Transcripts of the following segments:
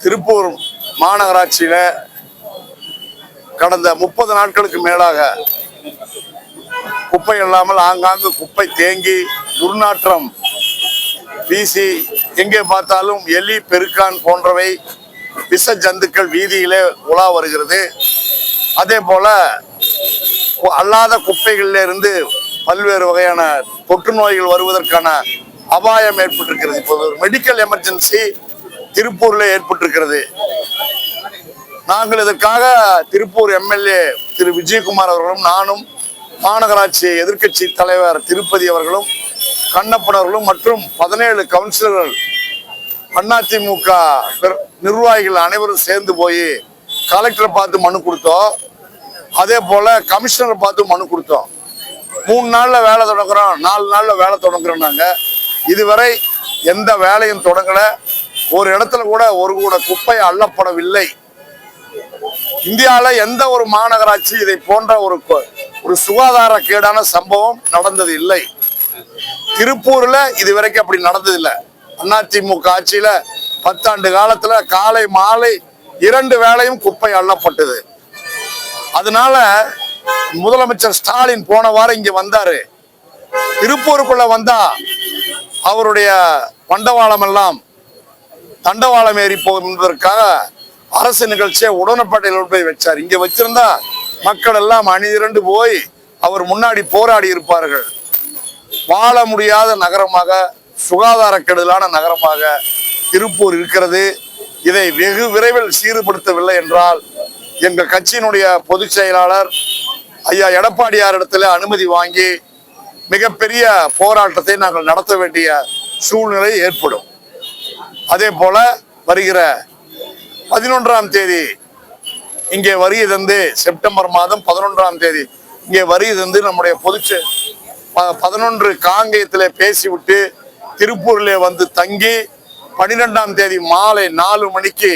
திருப்பூர் மாநகராட்சியில கடந்த முப்பது நாட்களுக்கு மேலாக குப்பை இல்லாமல் ஆங்காங்கு குப்பை தேங்கி துர்நாற்றம் வீசி எங்கே பார்த்தாலும் எலி பெருக்கான் போன்றவை விஷ ஜந்துக்கள் வீதியிலே உலா வருகிறது. அதே போல கு- அல்லாத குப்பைகளில் இருந்து பல்வேறு வகையான தொற்று நோய்கள் வருவதற்கான அபாயம் ஏற்பட்டிருக்கிறது. இப்போது ஒரு மெடிக்கல் எமர்ஜென்சி திருப்பூரில் ஏற்பட்டிருக்கிறது. நாங்கள் இதற்காக திருப்பூர் எம்எல்ஏ திரு விஜயகுமார் அவர்களும் நானும் மாநகராட்சி எதிர்க்கட்சி தலைவர் திருப்பதி அவர்களும் கண்ணப்பன் அவர்களும் மற்றும் பதினேழு கவுன்சிலர்கள் அதிமுக நிர்வாகிகள் அனைவரும் சேர்ந்து போய் கலெக்டரை பார்த்து மனு கொடுத்தோம். அதே போல கமிஷனரை பார்த்து மனு கொடுத்தோம். மூணு நாளில் வேலை தொடங்குறோம். நாலு நாளில் வேலை தொடங்குறோம் நாங்கள் இதுவரை எந்த வேலையும் தொடங்கல. ஒரு இடத்துல கூட ஒரு கூட குப்பை அள்ளப்படவில்லை. இந்தியாவில் எந்த ஒரு மாநகராட்சி இதை போன்ற ஒரு ஒரு சுகாதார கேடான சம்பவம் நடந்தது இல்லை. திருப்பூர்ல இதுவரைக்கும் அப்படி நடந்ததில்லை. அதிமுக ஆட்சியில பத்தாண்டு காலத்துல காலை மாலை இரண்டு வேளையும் குப்பை அள்ளப்பட்டது. அதனால முதலமைச்சர் ஸ்டாலின் போன வாரம் இங்க வந்தாரு. திருப்பூருக்குள்ள வந்தா அவருடைய பண்டவாளம் எல்லாம் தண்டவாளம் ஏறி போகும் என்பதற்காக அரசு நிகழ்ச்சியை உடனப்பட்டையில் போய் வச்சார். இங்க வச்சிருந்தா மக்கள் எல்லாம் அணிதிரண்டு போய் அவர் முன்னாடி போராடி இருப்பார்கள். வாழ முடியாத நகரமாக சுகாதார கெடுதலான நகரமாக திருப்பூர் இருக்கிறது. இதை வெகு விரைவில் சீர்படுத்தவில்லை என்றால் எங்கள் கட்சியினுடைய பொதுச் செயலாளர் ஐயா எடப்பாடியார் இடத்துல அனுமதி வாங்கி மிகப்பெரிய போராட்டத்தை நாங்கள் நடத்த வேண்டிய சூழ்நிலை ஏற்படும். அதே போல வருகிற பதினொன்றாம் தேதி இங்கே வரி தந்து செப்டம்பர் மாதம் பதினொன்றாம் தேதி இங்கே வரி தந்து நம்முடைய பொதுச்சு ப- பதினொன்று காங்கேயத்தில் பேசிவிட்டு திருப்பூரிலே வந்து தங்கி பன்னிரெண்டாம் தேதி மாலை நாலு மணிக்கு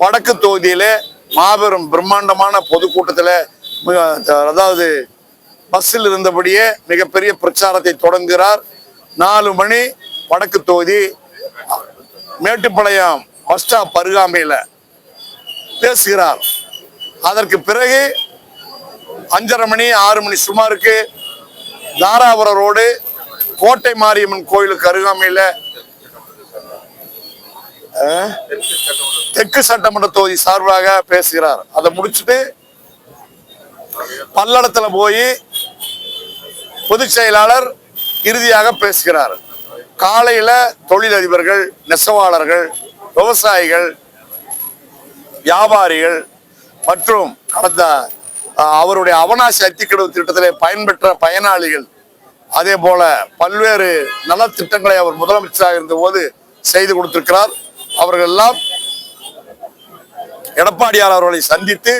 வடக்கு தொகுதியிலே மாபெரும் பிரம்மாண்டமான பொதுக்கூட்டத்தில் அதாவது பஸ்ஸில் இருந்தபடியே மிகப்பெரிய பிரச்சாரத்தை தொடங்குகிறார். நாலு மணி வடக்கு தொகுதி மேட்டுப்பாளையம் பஸ் ஸ்டாப் அருகாமையில் பேசுகிறார். அதற்கு பிறகு அஞ்சரை மணி ஆறு மணி சுமாருக்கு தாராபுரம் ரோடு கோட்டை மாரியம்மன் கோயிலுக்கு அருகாமையில் தெற்கு சட்டமன்ற தொகுதி சார்பாக பேசுகிறார். அதை முடிச்சுட்டு பல்லடத்துல போய் பொதுச் செயலாளர் இறுதியாக பேசுகிறார். காலையில தொழிலதிபர்கள் நெசவாளர்கள் விவசாயிகள் வியாபாரிகள் மற்றும் கடந்த அவருடைய அவனாசி அத்திக்கடவு திட்டத்திலே பயன்பெற்ற பயனாளிகள் அதே போல பல்வேறு நலத்திட்டங்களை அவர் முதலமைச்சராக இருந்தபோது செய்து கொடுத்திருக்கிறார். அவர்கள் எல்லாம் எடப்பாடியார் அவர்களை சந்தித்து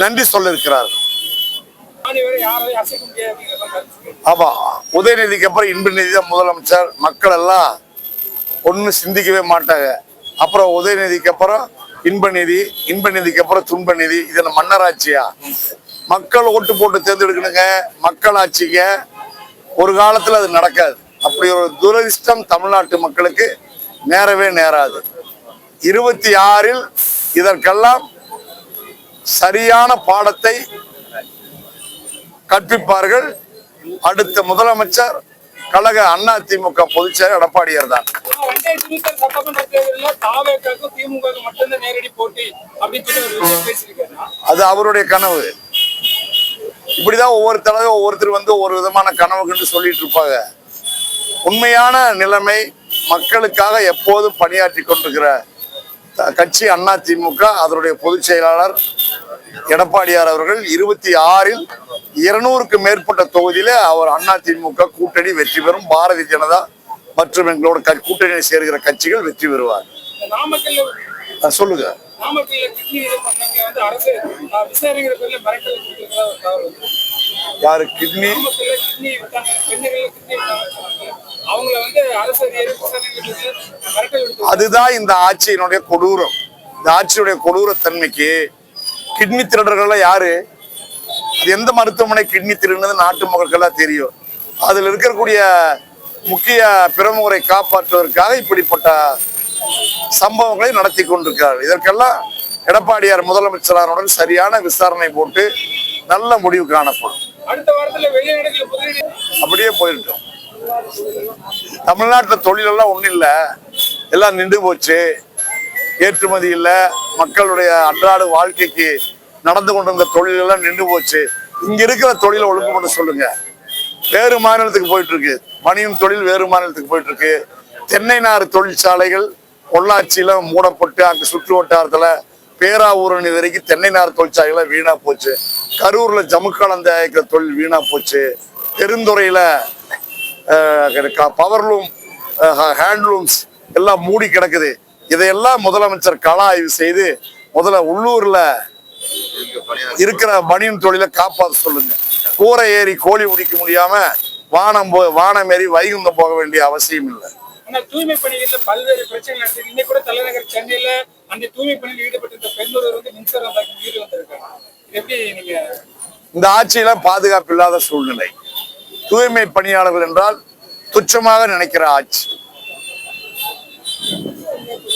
நன்றி சொல்லியிருக்கிறார்கள். ஆமாம் உதயநிதிக்கு அப்புறம் இன்பநிதி தான் முதலமைச்சர். மக்கள் எல்லாம் ஒன்றும் சிந்திக்கவே மாட்டாங்க. அப்புறம் உதயநிதிக்கு அப்புறம் இன்ப நிதி இன்ப அப்புறம் துன்ப நிதி இது என்ன மன்னராட்சியா? மக்கள் ஓட்டு போட்டு தேர்ந்தெடுக்கணுங்க மக்கள் ஆட்சிங்க ஒரு காலத்தில் அது நடக்காது. அப்படி ஒரு துரதிர்ஷ்டம் தமிழ்நாட்டு மக்களுக்கு நேரவே நேராது. இருபத்தி ஆறில் இதற்கெல்லாம் சரியான பாடத்தை கற்பிப்பார்கள். அடுத்த முதலமைச்சர் கழக அண்ணா திமுக பொதுச்செயலர் எடப்பாடியார் தான். அது அவருடைய கனவு. இப்படிதான் ஒவ்வொரு தடவை ஒவ்வொருத்தர் வந்து ஒரு விதமான கனவுகள்னு சொல்லிட்டு இருப்பாங்க. உண்மையான நிலைமை மக்களுக்காக எப்போதும் பணியாற்றி கொண்டிருக்கிற கட்சி அண்ணா திமுக அதனுடைய பொதுச் செயலாளர் எடப்பாடியார் அவர்கள் இருபத்தி ஆறில் இருநூறுக்கு மேற்பட்ட தொகுதியில அவர் அண்ணா திமுக கூட்டணி வெற்றி பெறும். பாரதிய ஜனதா மற்றும் எங்களோட கூட்டணியை சேர்கிற கட்சிகள் வெற்றி பெறுவார் சொல்லுங்க. யாரு? கிட்னி? அதுதான் இந்த ஆட்சியினுடைய கொடூரம். இந்த ஆட்சியுடைய கொடூரத்தன்மைக்கு கிட்னி திருடர்கள்லாம் யாரு? அது எந்த மருத்துவமனை கிட்னி திருடுனது நாட்டு மக்களுக்கெல்லாம் தெரியும். அதுல இருக்கக்கூடிய முக்கிய பிரமுகரை காப்பாற்றுவதற்காக இப்படிப்பட்ட சம்பவங்களை நடத்தி கொண்டிருக்கிறார் இதற்கெல்லாம் எடப்பாடியார் முதலமைச்சரானுடன் சரியான விசாரணை போட்டு நல்ல முடிவு காணப்படும். அப்படியே போயிட்டோம் தமிழ்நாட்டுல தொழில் எல்லாம் ஒண்ணும் இல்ல. எல்லாம் நின்று போச்சு. ஏற்றுமதி இல்ல. மக்களுடைய அன்றாட வாழ்க்கைக்கு நடந்து கொண்டிருந்த தொழில் எல்லாம் நின்று போச்சு. இங்க இருக்கிற தொழிலை ஒழுங்கு பண்ண சொல்லுங்க. வேறு மாநிலத்துக்கு போயிட்டு இருக்கு மணியும் தொழில் வேறு மாநிலத்துக்கு போயிட்டு இருக்கு தென்னை நார் தொழிற்சாலைகள் பொள்ளாச்சியில மூடப்பட்டு அங்க சுற்று வட்டாரத்துல பேராவூரணி வரைக்கும் தென்னை நார் தொழிற்சாலைகள் வீணா போச்சு. கரூர்ல ஜமுக்காலம் தயாரிக்கிற தொழில் வீணா போச்சு. பெருந்துறையில பவர்லூம் ஹேண்ட்லூம்ஸ் எல்லாம் மூடி கிடக்குது. இதையெல்லாம் முதலமைச்சர் கள ஆய்வு செய்து முதல்ல உள்ளூர்ல இருக்கிற பனியன் தொழிலை காப்பாற்ற சொல்லுங்க. கூரை ஏறி கோழி உடிக்க முடியாம வானம் போ வானம் ஏறி வைகுந்தம் போக வேண்டிய அவசியம் இல்லை. ஆனா தூய்மை பணிகள்ல பல்வேறு பிரச்சனைகள் நடக்குது. இன்னைக்கு கூட தலைநகர் சென்னையில அந்த தூய்மை பணியில் ஈடுபட்டிருந்த பெண்ணுறவர் வந்து மின்சாரம் தாக்கி வீடு வந்திருக்காங்க. இது எப்படி நீங்க இந்த ஆட்சியில பாதுகாப்பு இல்லாத சூழ்நிலை. தூய்மை பணியாளர்கள் என்றால் துச்சமாக நினைக்கிற ஆட்சி.